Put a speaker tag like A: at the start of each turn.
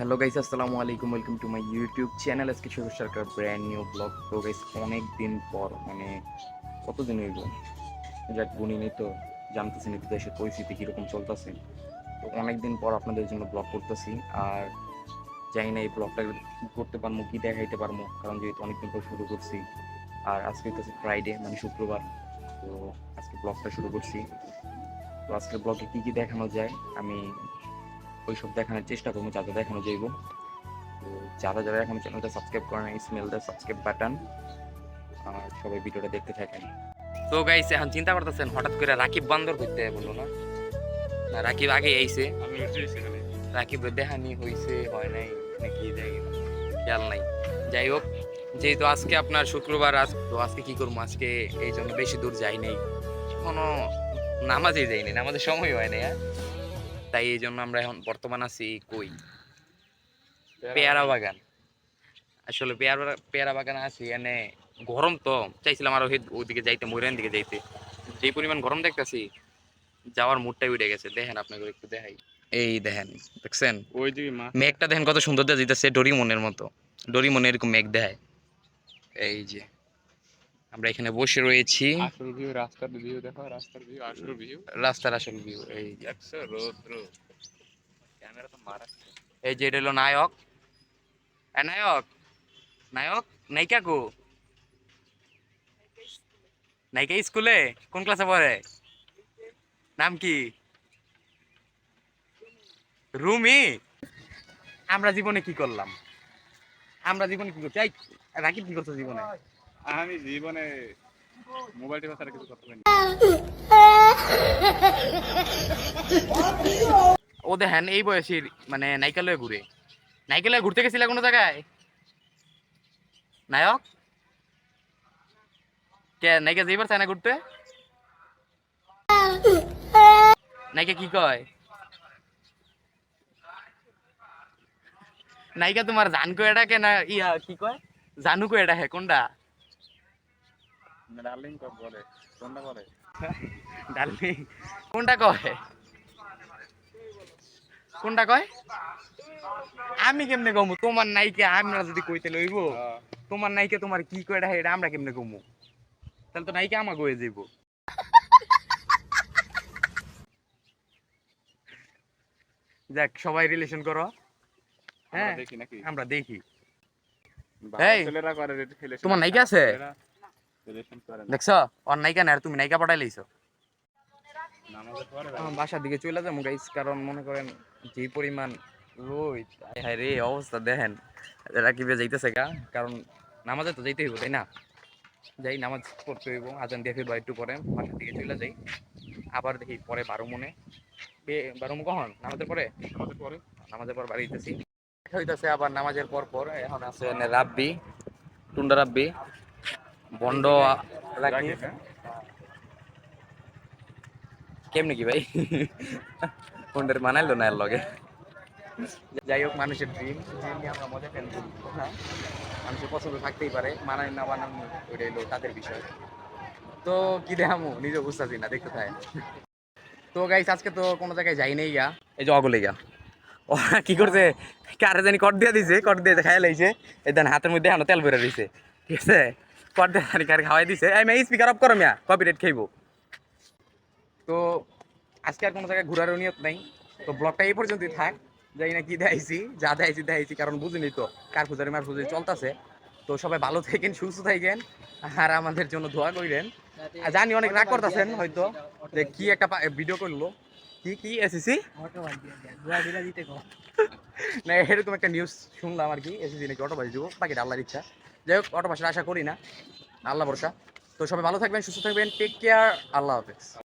A: Hello guys আসসালামু আলাইকুম welcome to my YouTube channel আজকে শুরু সরকার ব্র্যান্ড নিউ ব্লগ তো গাইস অনেক দিন পর মানে কতদিন হইব? যাক গুনি নেই তো, জানতেছি না দেশের পরিস্থিতি কীরকম চলতেছে। তো অনেক দিন পর আপনাদের জন্য ব্লগ করতেছি, আর জানি না এই ব্লগটা করতে পারব, কি দেখাইতে পারব, কারণ যেহেতু অনেক দিন পর শুরু করছি। আর আজকে হচ্ছে ফ্রাইডে মানে শুক্রবার। তো আজকে ব্লগটা শুরু করছি। তো আজকের ব্লগে কি কি দেখানো যায়, আমি ওইসব দেখানোর চেষ্টা করব যাতে দেখানো যাইব। তো যারা যারা এখন চ্যানেলটা সাবস্ক্রাইব করে না স্মেল দ্য সাবস্ক্রাইব বাটন আর সবাই ভিডিওটা দেখতে থাকেন। তো গাইস এখন চিন্তা করতেছেন হঠাৎ করে রাকিব বান্দর করতে বলল না? না রাকিব আগে আইছে।
B: আমি
A: রাকিব দেহানি হইছে হয় নাই নাকি যাই খেয়াল নাই। যাই হোক যেহেতু আজকে আপনার শুক্রবার আজ তো আজকে কি করব? আজকে এই জন্য বেশি দূর যাই নাই। এখনও নামাজে যাই নাই নামাজের সময় হয় নাই হ্যাঁ? তাই এই জন্য আমরা এখন বর্তমান আছি কই? পেয়ারা বাগান। আসলে পেয়ারা পেয়ারা বাগানে আছি এনে গরম তো চাইছিলাম আরও ওই- ওইদিকে যাইতে ময়রান দিকে যাইতে। যে পরিমাণ গরম দেখতেছি যাওয়ার মুডটাই উঠে গেছে। দেখেন আপনাকে একটু দেখাই। এই দেখেন দেখছেন?
B: ওই দিকে মা
A: মেঘটা দেখেন কত সুন্দর দেখা যেতেছে ডরিমনের মতো। ডরিমন এরকম মেঘ দেখায়। এই যে। আমরা এখানে বসে রয়েছি।
B: আসল ভিউ রাস্তার ভিউ দেখো রাস্তার ভিউ আসল ভিউ
A: রাস্তার আসল ভিউ এই
B: ক্যামেরা তো
A: এই যে এটা হলো নায়ক। এ নায়ক! নায়ক? নায়িকা কো? নায়িকা স্কুলে? কোন ক্লাসে পড়ে? নাম কি? রুমি! আমরা জীবনে কি করলাম? আমরা জীবনে কি করছি? রাকিব কি করছ জীবনে?
B: আমি জীবনে মোবাইল টিপা ছাড়া কিছু করতে পারি
A: ও দেখেন, এই বয়সের মানে নাইকালয়ে ঘুরে। নাইকালয়ে ঘুরতে গেছিলে কোনো জায়গায়? নায়ক? কে নাইকা যাইবার চায় না ঘুরতে? নাইকা কি কয়? নাইকা তোমার জান কো এটা কে না, ইয়া, কি কয়? জানু কো এটা হে কোনটা
B: ডার্লিং কব বলে কোনটা বলে?
A: ডার্লিং। কোনটা কয়? কোনটা কয়? আমি কেমনে কমু? তোমার নাইকে আমরা যদি কইতে লইব
B: হ্যাঁ।
A: তোমার নাইকে তোমার কি কয়টা এটা আমরা কেমনে কমু? তাহলে তো নাইকে আমাকে হয়ে যাইব। যাক সবাই রিলেশন করো।
B: আমরা
A: হ্যাঁ
B: দেখি নাকি?
A: আমরা দেখি।
B: ভালো
A: এই,
B: ছেলেরা করে রিলেশন
A: তোমার নায়িকা আছে? দেখছ? ওর নাইকা না আর তুমি নাইকা পটাই লইছো। বাসার দিকে চলে যাব গাইস কারণ মনে করেন যে পরিমাণ রোদ। হায় রে অবস্থা দেখেন। রাকিবে যাইতেছে গা কারণ নামাজে তো যাইতে হইব তাই না? যাই নামাজ পড়তে হইব আজান দিয়ে ফিরবা একটু পরে বাসার দিকে চলে যাই। আবার দেখি পরে বারো মনে। বে- বারো মনে কখন? নামাজের পরে?
B: নামাজের পরে।
A: নামাজের পর বাড়ি হইতেছি হইতেছে আবার নামাজের পর পর এখন আছে রাব্বি টুন্ডা রাব্বি। বন্ড রাখি
B: রাখি, হ্যাঁ?
A: কি ভাই? ফোনটার মানাইলো না এর লগে? যাই হোক মানুষের ড্রিম আমরা মজা ফেলব না? মানুষের পছন্দ থাকতেই পারে। মানাই না বানানো ওইটা হলো তাদের বিষয়। তো কি দেখামু? নিজে বুঝতেছি না দেখতে থাকে তো গাইস আজকে তো কোনো জায়গায় যাই নেই গা। এই যে অগলে গা। ও কি করছে? কারে জানি কট দিয়ে দিছে কট দিয়ে খাইয়া লাইছে। এই দেন হাতের মধ্যে এখনও তেল বেরো দিছে ঠিক আছে? জানি খাওয়াই দিছে। এই মেয়ে স্পিকার অফ করো মিয়া কপিরাইট খাইবো। তো আজকে আর কোনো জায়গায় ঘোরারও নিয়ত নাই। তো ব্লগটা এই পর্যন্তই থাক। যাই না কি দেখাইছি যা দেখাইছি দেখাইছি কারণ বুঝিনি তো কার পূজারি মার পূজারি চলতেছে। তো সবাই ভালো থাকেন সুস্থ থাকেন আর আমাদের জন্য দোয়া করিলেন আর জানি অনেক রাগ করতেছেন হয়তো যে কি একটা ভিডিও করল। কি কি এসেছি না এরকম একটা নিউজ শুনলাম আর কি এসেছি নাকি অটো বাজি দিব বাকি আল্লাহর ইচ্ছা। যাই হোক অটো আশা করি না। আল্লাহ ভরসা। তো সবাই ভালো থাকবেন, সুস্থ থাকবেন। টেক কেয়ার আল্লাহ হাফেজ।